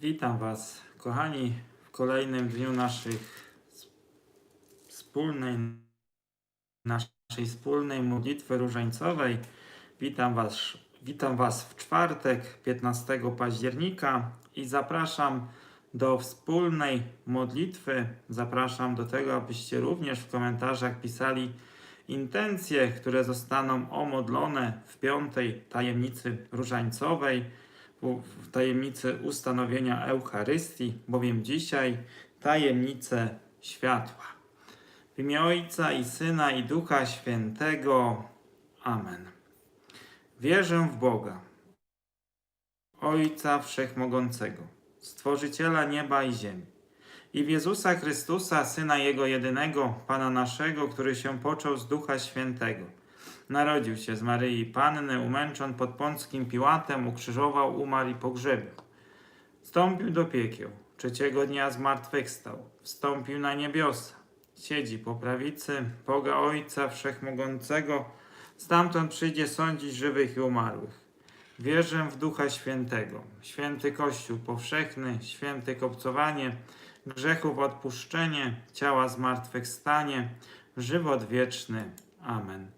Witam Was, kochani, w kolejnym dniu naszych wspólnej, naszej wspólnej modlitwy różańcowej. Witam Was, witam Was w czwartek, 15 października i zapraszam do wspólnej modlitwy. Zapraszam do tego, abyście również w komentarzach pisali intencje, które zostaną omodlone w piątej tajemnicy różańcowej w tajemnicy ustanowienia Eucharystii, bowiem dzisiaj tajemnicę światła. W imię Ojca i Syna i Ducha Świętego. Amen. Wierzę w Boga, Ojca Wszechmogącego, Stworzyciela nieba i ziemi, i w Jezusa Chrystusa, Syna Jego jedynego, Pana naszego, który się począł z Ducha Świętego Narodził się z Maryi Panny, umęczon pod Pąckim Piłatem, ukrzyżował, umarł i pogrzebił. Wstąpił do piekieł, trzeciego dnia zmartwychwstał, wstąpił na niebiosa, siedzi po prawicy Boga Ojca Wszechmogącego, stamtąd przyjdzie sądzić żywych i umarłych. Wierzę w Ducha Świętego, święty Kościół powszechny, święty kopcowanie, grzechów odpuszczenie, ciała zmartwychwstanie, żywot wieczny. Amen.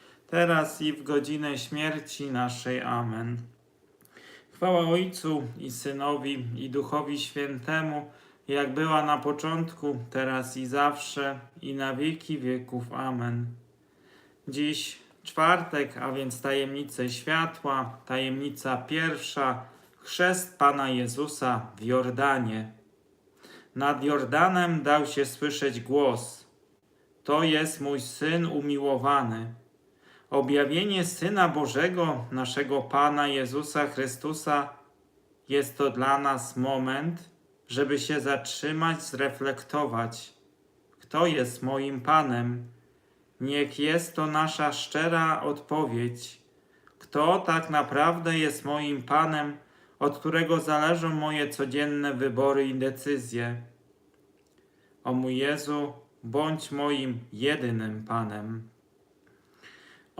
teraz i w godzinę śmierci naszej. Amen. Chwała Ojcu i Synowi i Duchowi Świętemu, jak była na początku, teraz i zawsze, i na wieki wieków. Amen. Dziś czwartek, a więc tajemnice światła, tajemnica pierwsza, chrzest Pana Jezusa w Jordanie. Nad Jordanem dał się słyszeć głos. To jest mój syn umiłowany Objawienie Syna Bożego, naszego Pana Jezusa Chrystusa, jest to dla nas moment, żeby się zatrzymać, zreflektować, kto jest moim Panem. Niech jest to nasza szczera odpowiedź. Kto tak naprawdę jest moim Panem, od którego zależą moje codzienne wybory i decyzje? O mój Jezu, bądź moim jedynym Panem.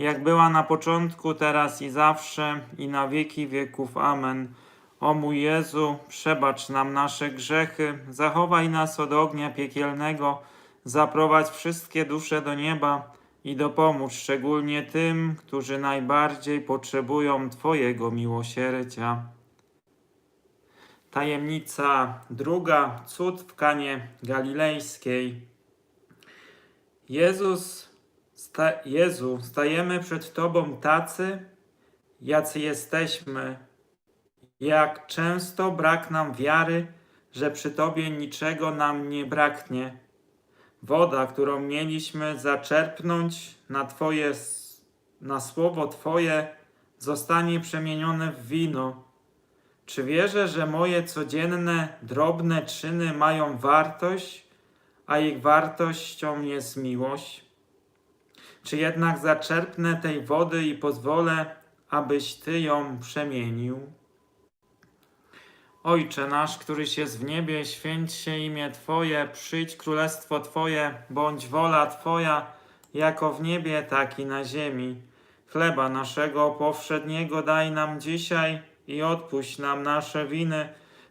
jak była na początku, teraz i zawsze, i na wieki wieków. Amen. O mój Jezu, przebacz nam nasze grzechy, zachowaj nas od ognia piekielnego, zaprowadź wszystkie dusze do nieba i dopomóż szczególnie tym, którzy najbardziej potrzebują Twojego miłosierdzia. Tajemnica druga, cud w Kanie Galilejskiej. Jezus, sta, Jezu, stajemy przed Tobą tacy, jacy jesteśmy. Jak często brak nam wiary, że przy Tobie niczego nam nie braknie. Woda, którą mieliśmy zaczerpnąć na Twoje, na słowo Twoje, zostanie przemienione w wino. Czy wierzę, że moje codzienne, drobne czyny mają wartość, a ich wartością jest miłość? Czy jednak zaczerpnę tej wody i pozwolę, abyś Ty ją przemienił? Ojcze nasz, któryś jest w niebie, święć się imię Twoje, przyjdź królestwo Twoje, bądź wola Twoja, jako w niebie, tak i na ziemi. Chleba naszego powszedniego daj nam dzisiaj i odpuść nam nasze winy,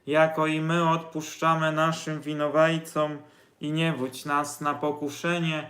jako i my odpuszczamy naszym winowajcom i nie wódź nas na pokuszenie,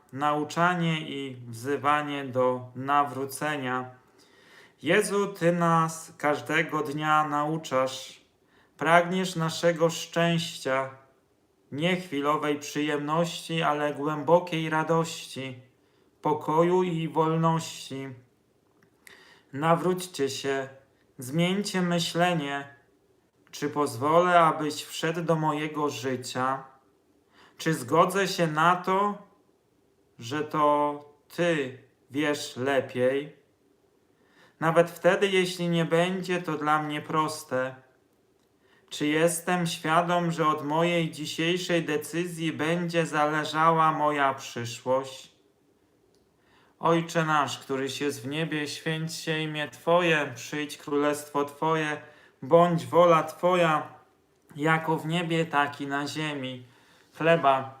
nauczanie i wzywanie do nawrócenia. Jezu, Ty nas każdego dnia nauczasz, pragniesz naszego szczęścia, nie chwilowej przyjemności, ale głębokiej radości, pokoju i wolności. Nawróćcie się, zmieńcie myślenie, czy pozwolę, abyś wszedł do mojego życia, czy zgodzę się na to, że to Ty wiesz lepiej. Nawet wtedy, jeśli nie będzie to dla mnie proste. Czy jestem świadom, że od mojej dzisiejszej decyzji będzie zależała moja przyszłość? Ojcze nasz, któryś jest w niebie, święć się imię Twoje, przyjdź królestwo Twoje, bądź wola Twoja, jako w niebie, tak i na ziemi. Chleba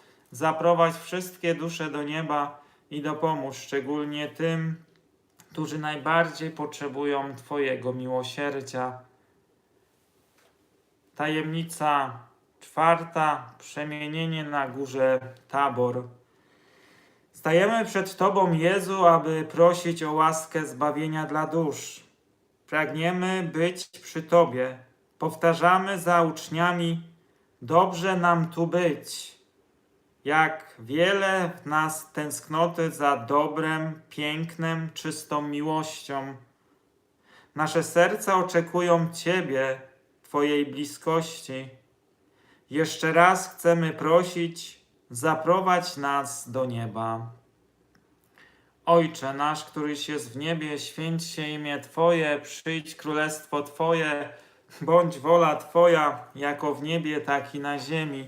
zaprowadź wszystkie dusze do nieba i dopomóż szczególnie tym, którzy najbardziej potrzebują Twojego miłosierdzia. Tajemnica czwarta, przemienienie na górze Tabor. Stajemy przed Tobą, Jezu, aby prosić o łaskę zbawienia dla dusz. Pragniemy być przy Tobie. Powtarzamy za uczniami, dobrze nam tu być. Jak wiele w nas tęsknoty za dobrem, pięknem, czystą miłością. Nasze serca oczekują Ciebie, Twojej bliskości. Jeszcze raz chcemy prosić, zaprowadź nas do nieba. Ojcze nasz, któryś jest w niebie, święć się imię Twoje, przyjdź królestwo Twoje, bądź wola Twoja, jako w niebie, tak i na ziemi.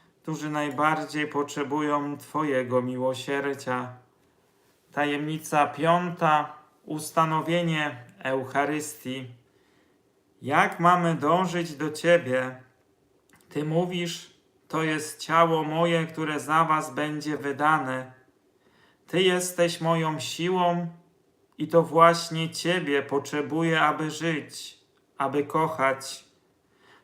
którzy najbardziej potrzebują Twojego miłosierdzia. Tajemnica piąta ustanowienie Eucharystii. Jak mamy dążyć do Ciebie? Ty mówisz, to jest ciało moje, które za Was będzie wydane. Ty jesteś moją siłą i to właśnie Ciebie potrzebuję, aby żyć, aby kochać.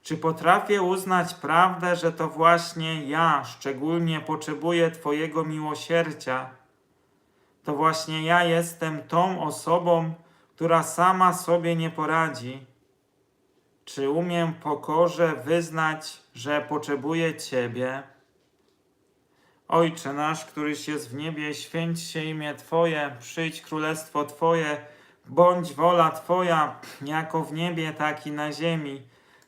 Czy potrafię uznać prawdę, że to właśnie ja szczególnie potrzebuję Twojego miłosierdzia? To właśnie ja jestem tą osobą, która sama sobie nie poradzi. Czy umiem pokorze wyznać, że potrzebuję Ciebie? Ojcze nasz, któryś jest w niebie, święć się imię Twoje, przyjdź królestwo Twoje, bądź wola Twoja, jako w niebie, tak i na ziemi.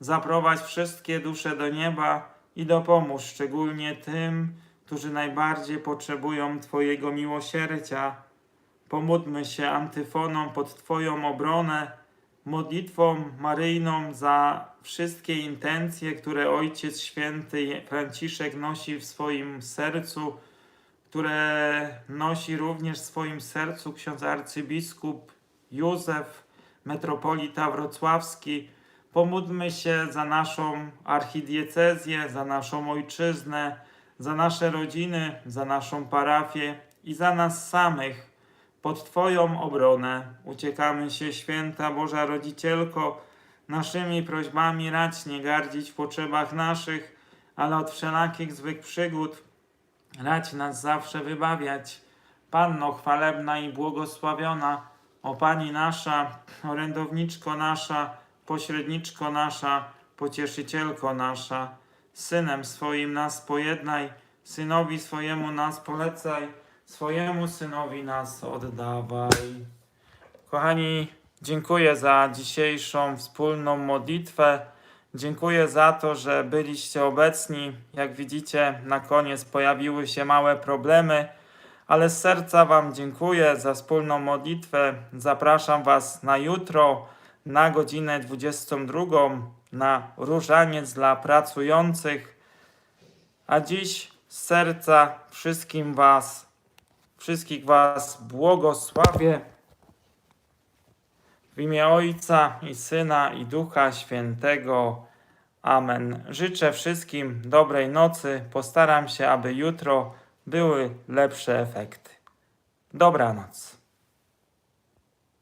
zaprowadź wszystkie dusze do nieba i dopomóż szczególnie tym, którzy najbardziej potrzebują Twojego miłosierdzia. Pomódlmy się antyfoną pod Twoją obronę, modlitwą maryjną za wszystkie intencje, które Ojciec Święty Franciszek nosi w swoim sercu, które nosi również w swoim sercu ksiądz arcybiskup Józef, metropolita wrocławski. Pomódlmy się za naszą archidiecezję, za naszą ojczyznę, za nasze rodziny, za naszą parafię i za nas samych. Pod Twoją obronę uciekamy się, święta Boża Rodzicielko, naszymi prośbami racz nie gardzić w potrzebach naszych, ale od wszelakich złych przygód racz nas zawsze wybawiać. Panno chwalebna i błogosławiona, o Pani nasza, orędowniczko nasza, pośredniczko nasza, pocieszycielko nasza, Synem swoim nas pojednaj, Synowi swojemu nas polecaj, swojemu Synowi nas oddawaj. Kochani, dziękuję za dzisiejszą wspólną modlitwę. Dziękuję za to, że byliście obecni. Jak widzicie, na koniec pojawiły się małe problemy, ale z serca Wam dziękuję za wspólną modlitwę. Zapraszam Was na jutro na godzinę 22 na różaniec dla pracujących. A dziś z serca wszystkim Was, wszystkich Was błogosławię. W imię Ojca i Syna i Ducha Świętego. Amen. Życzę wszystkim dobrej nocy. Postaram się, aby jutro były lepsze efekty. Dobranoc.